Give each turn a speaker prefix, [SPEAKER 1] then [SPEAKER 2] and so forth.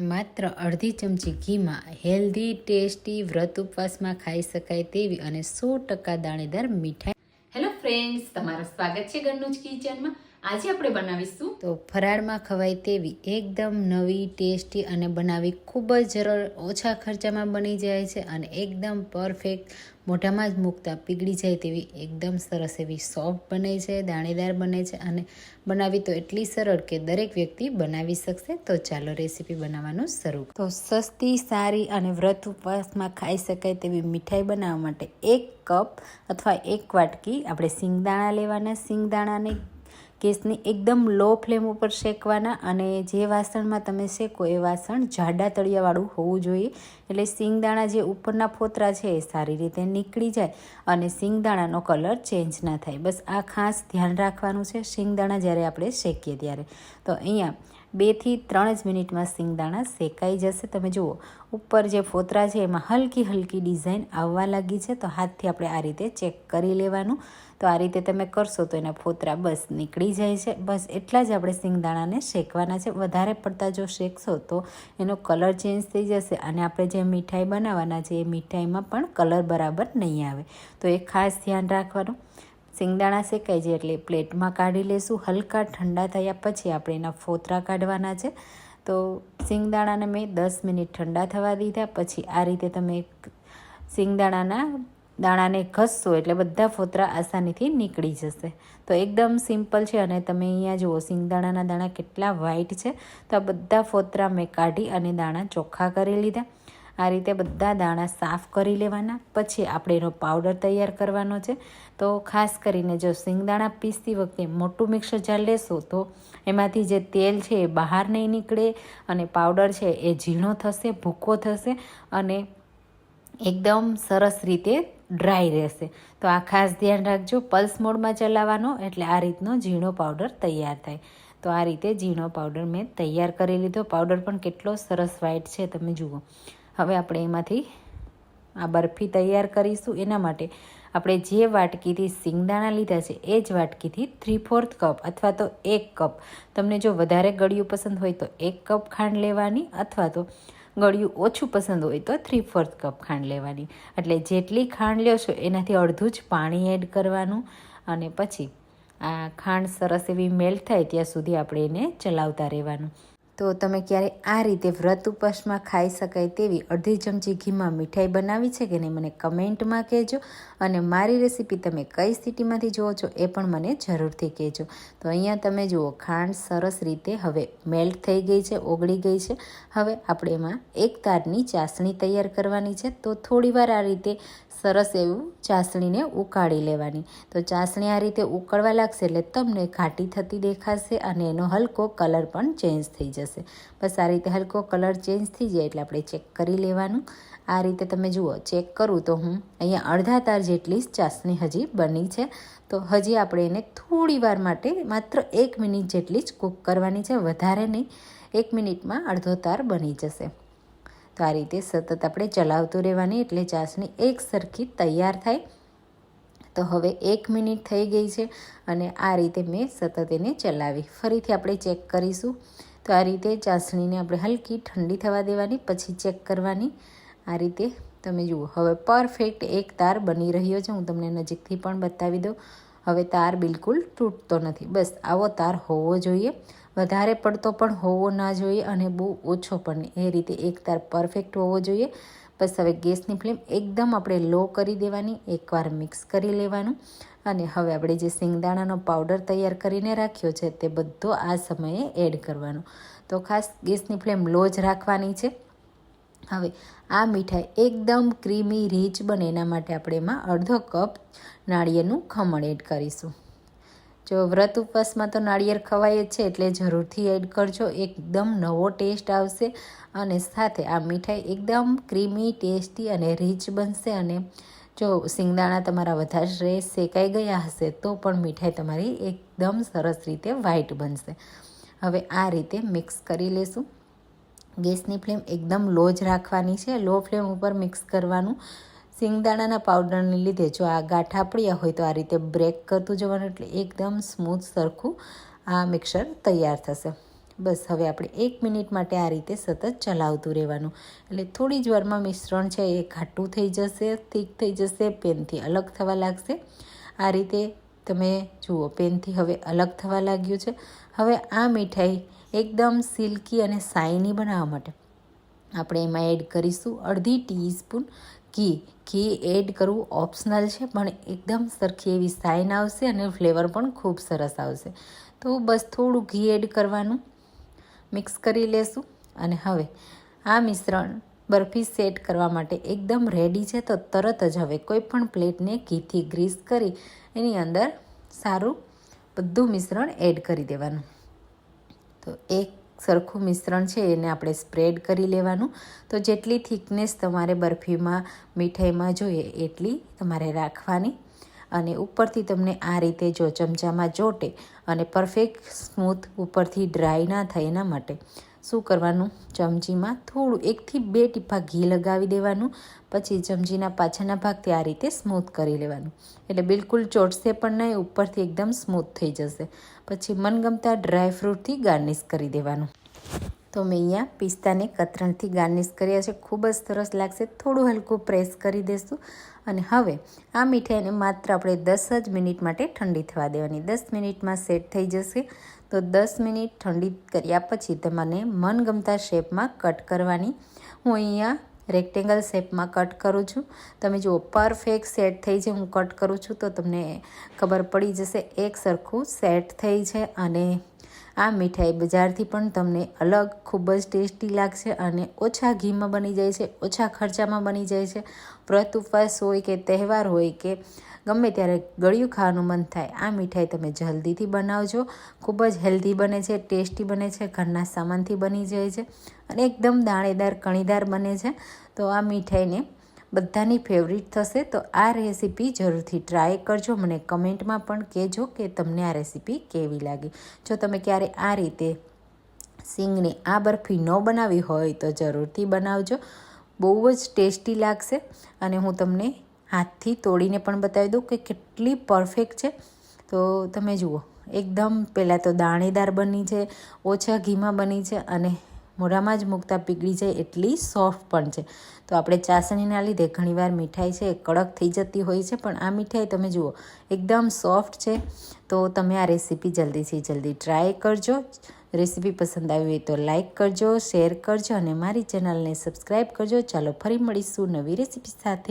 [SPEAKER 1] માત્ર અડધી ચમચી ઘીમાં હેલ્ધી ટેસ્ટી વ્રત ઉપવાસમાં ખાઈ શકાય તેવી અને સો ટકા દાણેદાર મીઠાઈ. હેલો ફ્રેન્ડ્સ તમારું સ્વાગત છે ગન્નુજ કિચનમાં આજે આપણે બનાવીશું તો ફરાળમાં ખવાય તેવી એકદમ નવી, ટેસ્ટી અને બનાવી ખૂબ જ ઓછા ખર્ચામાં બની જાય છે અને એકદમ પરફેક્ટ, મોઢામાં જ મૂકતા પીગળી જાય તેવી એકદમ સરસ એવી સોફ્ટ બને છે, દાણેદાર બને છે અને બનાવી તો એટલી સરળ કે દરેક વ્યક્તિ બનાવી શકશે. તો ચાલો રેસીપી બનાવવાનું શરૂ તો સસ્તી, સારી અને વ્રત ઉપવાસમાં ખાઈ શકાય તેવી મીઠાઈ બનાવવા માટે એક કપ અથવા એક વાટકી આપણે સિંગદાણા લેવાના. સિંગદાણાને ગેસની એકદમ લો ફ્લેમ ઉપર શેકવાના અને જે વાસણમાં તમે શેકો એ વાસણ જાડા તળિયાવાળું હોવું જોઈએ. એટલે સિંગદાણા જે ઉપરના ફોતરા છે એ સારી રીતે નીકળી જાય અને સિંગદાણાનો કલર ચેન્જ ના થાય. બસ આ ખાસ ધ્યાન રાખવાનું છે સિંગદાણા જ્યારે આપણે શેકીએ ત્યારે. તો અહીંયા બેથી ત્રણ જ મિનિટમાં સિંગદાણા શેકાઈ જશે. તમે જુઓ, ઉપર જે ફોતરા છે, એમાં હલકી હલકી ડિઝાઇન આવવા લાગી છે. તો હાથથી આપણે આ રીતે ચેક કરી લેવાનું. તો આ રીતે તમે કરશો તો એના ફોતરા બસ નીકળી જાય છે. બસ એટલા જ આપણે સિંગદાણાને શેકવાના છે. વધારે પડતા જો શેકશો તો એનો કલર ચેન્જ થઈ જશે અને આપણે જે મીઠાઈ બનાવવાના છે, એ મીઠાઈમાં પણ કલર બરાબર નહીં આવે. તો એ ખાસ ધ્યાન રાખવાનું. સિંગદાણા શેકાઈ જાય એટલે પ્લેટમાં કાઢી લેશું. હલકા ઠંડા થયા પછી આપણે એના ફોતરા કાઢવાના છે. તો સિંગદાણાને મેં દસ મિનિટ ઠંડા થવા દીધા. પછી આ રીતે તમે સિંગદાણાના દાણાને ઘસશો એટલે બધા ફોતરા આસાનીથી નીકળી જશે. તો એકદમ સિમ્પલ છે અને તમે અહીંયા જુઓ, સિંગદાણાના દાણા કેટલા વ્હાઈટ છે. તો આ બધા ફોતરા મેં કાઢી અને દાણા ચોખ્ખા કરી લીધા. આ રીતે બધા દાણા સાફ કરી લેવાના. પછી આપણે એનો પાવડર તૈયાર કરવાનો છે. તો ખાસ કરીને જો સિંગદાણા પીસતી વખતે મોટું મિક્સર જાર લેશો તો એમાંથી જે તેલ છે એ બહાર નહીં નીકળે અને પાવડર છે એ ઝીણો થશે, ભૂકો થશે અને એકદમ સરસ રીતે ડ્રાય રહેશે. તો આ ખાસ ધ્યાન રાખજો. પલ્સ મોડમાં ચલાવવાનો એટલે આ રીતનો ઝીણો પાવડર તૈયાર થાય. તો આ રીતે ઝીણો પાવડર મેં તૈયાર કરી લીધો. પાવડર પણ કેટલો સરસ વ્હાઈટ છે. તમે જુઓ. હવે આપણે એમાંથી આ બરફી તૈયાર કરીશું. એના માટે આપણે જે વાટકીથી સિંગદાણા લીધા છે, એ જ વાટકીથી થ્રી ફોર્થ કપ અથવા તો એક કપ તમને જો વધારે ગળ્યું પસંદ હોય તો એક કપ ખાંડ લેવાની અથવા તો ગળ્યું ઓછું પસંદ હોય તો થ્રી ફોર્થ કપ ખાંડ લેવાની. એટલે જેટલી ખાંડ લ્યો છો એનાથી અડધું જ પાણી એડ કરવાનું અને પછી આ ખાંડ સરસ એવી મેલ્ટ થાય ત્યાં સુધી આપણે એને ચલાવતા રહેવાનું. તો તમે ક્યારે આ રીતે વ્રત ઉપવાસમાં ખાઈ શકાય તેવી અડધી ચમચી ઘીમાં મીઠાઈ બનાવી છે કે નહીં મને કમેન્ટમાં કહેજો અને મારી રેસીપી તમે કઈ સ્થિતિમાંથી જુઓ છો એ પણ મને જરૂરથી કહેજો. તો અહીંયા તમે જુઓ, ખાંડ સરસ રીતે હવે મેલ્ટ થઈ ગઈ છે, ઓગળી ગઈ છે. હવે આપણે એમાં એક તારની ચાસણી તૈયાર કરવાની છે. તો થોડીવાર આ રીતે સરસ એવું ચાસણીને ઉકાળી લેવાની. તો ચાસણી આ રીતે ઉકળવા લાગશે એટલે તમને ઘાટી થતી દેખાશે અને એનો હલકો કલર પણ ચેન્જ થઈ જશે. બસ આ રીતે હલકો કલર ચેન્જ થઈ જાય એટલે આપણે ચેક કરી લેવાનું. આ રીતે તમે જુઓ, ચેક કરું તો હું અહીંયા અડધા તાર જેટલી જ ચાસણી હજી બની છે. તો હજી આપણે એને થોડી વાર માટે માત્ર એક મિનિટ જેટલી જ કૂક કરવાની છે, વધારે નહીં. એક મિનિટમાં અડધો તાર બની જશે. તો આ રીતે સતત આપણે ચલાવતું રહેવાની એટલે ચાસણી એક સરખી તૈયાર થાય. તો હવે એક મિનિટ થઈ ગઈ છે અને આ રીતે મેં સતત એને ચલાવી. ફરીથી આપણે ચેક કરીશું. તો આ રીતે ચાસણીને આપણે હલકી ઠંડી થવા દેવાની, પછી ચેક કરવાની. આ રીતે તમે જુઓ. હવે પરફેક્ટ એક તાર બની રહ્યો છે. હું તમને નજીકથી પણ બતાવી દઉં. હવે તાર બિલકુલ તૂટતો નથી. બસ, આવો તાર હોવો જોઈએ. વધારે પડતો પણ હોવો ના જોઈએ અને બહુ ઓછો પણ એ રીતે એક તાર પરફેક્ટ હોવો જોઈએ. બસ, હવે ગેસની ફ્લેમ એકદમ આપણે લો કરી દેવાની, એકવાર મિક્સ કરી લેવાનું. અને હવે આપણે જે સિંગદાણાનો પાવડર તૈયાર કરીને રાખ્યો છે તે બધો આ સમયે એડ કરવાનો. તો ખાસ ગેસની ફ્લેમ લો જ રાખવાની છે. હવે આ મીઠાઈ એકદમ ક્રીમી, રીચ બને એના માટે આપણે એમાં અડધો કપ નાળિયેરનું ખમણ એડ કરીશું. જો વ્રત ઉપવાસમાં તો નાળિયેર ખવાય જ છે, એટલે જરૂરથી એડ કરજો. એકદમ નવો ટેસ્ટ આવશે અને સાથે આ મીઠાઈ એકદમ ક્રીમી, ટેસ્ટી અને રીચ બનશે અને જો સિંગદાણા તમારા વધારે શેકાઈ ગયા હશે, તો પણ મીઠાઈ તમારી એકદમ સરસ રીતે વ્હાઈટ બનશે. હવે આ રીતે મિક્સ કરી લેશું. ગેસની ફ્લેમ એકદમ લો જ રાખવાની છે. લો ફ્લેમ ઉપર મિક્સ કરવાનું. સિંગદાણાના પાવડરને લીધે જો આ ગાંઠા પડ્યા હોય તો આ રીતે બ્રેક કરતું જવાનું એટલે એકદમ સ્મૂથ સરખું આ મિક્સર તૈયાર થશે. બસ હવે આપણે એક મિનિટ માટે આ રીતે સતત ચલાવતું રહેવાનું. એટલે થોડી જ વારમાં મિશ્રણ છે એ ઘાટું થઈ જશે, થીક થઈ જશે, પેનથી અલગ થવા લાગશે. આ રીતે તમે જુઓ, પેનથી હવે અલગ થવા લાગ્યું છે. હવે આ મીઠાઈ એકદમ સિલ્કી અને શાઇની બનાવવા માટે. આપણે એમાં એડ કરીશું અડધી ટીસ્પૂન ઘી. ઘી એડ કરવું ઓપ્શનલ છે, પણ એકદમ સરખી એવી સાઇન આવશે અને ફ્લેવર પણ ખૂબ સરસ આવશે. તો બસ થોડું ઘી એડ કરવાનું. મિક્સ કરી લેશું. અને હવે આ મિશ્રણ બરફી સેટ કરવા માટે એકદમ રેડી છે, તો તરત જ હવે કોઈ પણ પ્લેટને ઘીથી ગ્રીસ કરી એની અંદર સારું બધું મિશ્રણ એડ કરી દેવાનું. તો એક સરખું મિશ્રણ છે એને આપણે સ્પ્રેડ કરી લેવાનું. તો જેટલી થિકનેસ તમારે બરફીમાં, મીઠાઈમાં જોઈએ એટલી તમારે રાખવાની. અને ઉપરથી તમને આ રીતે જો ચમચામાં ચોટે અને પરફેક્ટ સ્મૂથ ઉપરથી ડ્રાય ના થાય એના માટે. શું કરવાનું? ચમચીમાં થોડું, એકથી બે ટીપા ઘી લગાવી દેવાનું, પછી ચમચીના પાછળના ભાગથી આ રીતે સ્મૂથ કરી લેવાનું. એટલે બિલકુલ ચોટશે પણ નહીં, ઉપરથી એકદમ સ્મૂથ થઈ જશે. પછી મનગમતા ડ્રાય ફ્રૂટથી ગાર્નિશ કરી દેવાનું. તો મેં અહીંયા પિસ્તાને કતરણથી ગાર્નિશ કર્યા છે. ખૂબ જ સરસ લાગશે. થોડું હલકું પ્રેસ કરી દઈશું અને હવે આ મીઠાઈને માત્ર આપણે દસ જ મિનિટ માટે ઠંડી થવા દેવાની. દસ મિનિટમાં સેટ થઈ જશે. તો દસ મિનિટ ઠંડી કર્યા પછી તમને મનગમતા શેપમાં કટ કરવાની. હું અહીંયા રેક્ટેંગલ શેપમાં કટ કરું છું. તમે જુઓ, પરફેક્ટ સેટ થઈ છે, હું કટ કરું છું. તો તમને ખબર પડી જશે, એક સરખું સેટ થઈ છે અને આ મીઠાઈ બજારથી પણ તમને અલગ, ખૂબ જ ટેસ્ટી લાગશે અને ઓછા ઘીમાં બની જાય છે, ઓછા ખર્ચામાં બની જાય છે. વ્રત, ઉપવાસ હોય કે તહેવાર હોય કે ગમે ત્યારે ગળ્યું ખાવાનું મન થાય, આ મીઠાઈ તમે જલ્દીથી બનાવજો. ખૂબ જ હેલ્ધી બને છે, ટેસ્ટી બને છે, ઘરના સામાનથી બની જાય છે અને એકદમ દાણેદાર, કણીદાર બને છે. તો આ મીઠાઈને બધાની ફેવરિટ થશે, તો આ રેસીપી જરૂરથી ટ્રાય કરજો. મને કમેન્ટમાં પણ કહેજો કે તમને આ રેસીપી કેવી લાગી. જો તમે ક્યારે આ રીતે સિંગની આ બરફી ન બનાવી હોય, તો જરૂરથી બનાવજો. બહુ જ ટેસ્ટી લાગશે. અને હું તમને હાથથી તોડીને પણ બતાવી દઉં કે કેટલી પરફેક્ટ છે. તો તમે જુઓ, એકદમ પહેલાં તો દાણેદાર બની છે, ઓછા ઘીમાં બની છે અને મોઢામાં જ મૂકતા પીગળી જાય એટલી સોફ્ટ પણ છે. તો આપણે ચાસણીના લીધે ઘણીવાર મીઠાઈ છે કડક થઈ જતી હોય છે, પણ આ મીઠાઈ તમે જુઓ, એકદમ સોફ્ટ છે. તો તમે આ રેસીપી જલ્દીથી જલ્દી ટ્રાય કરજો. રેસીપી પસંદ આવી હોય તો લાઇક કરજો શેર કરજો અને મારી ચેનલને સબસ્ક્રાઈબ કરજો. ચાલો ફરી મળીશું નવી રેસીપી સાથે.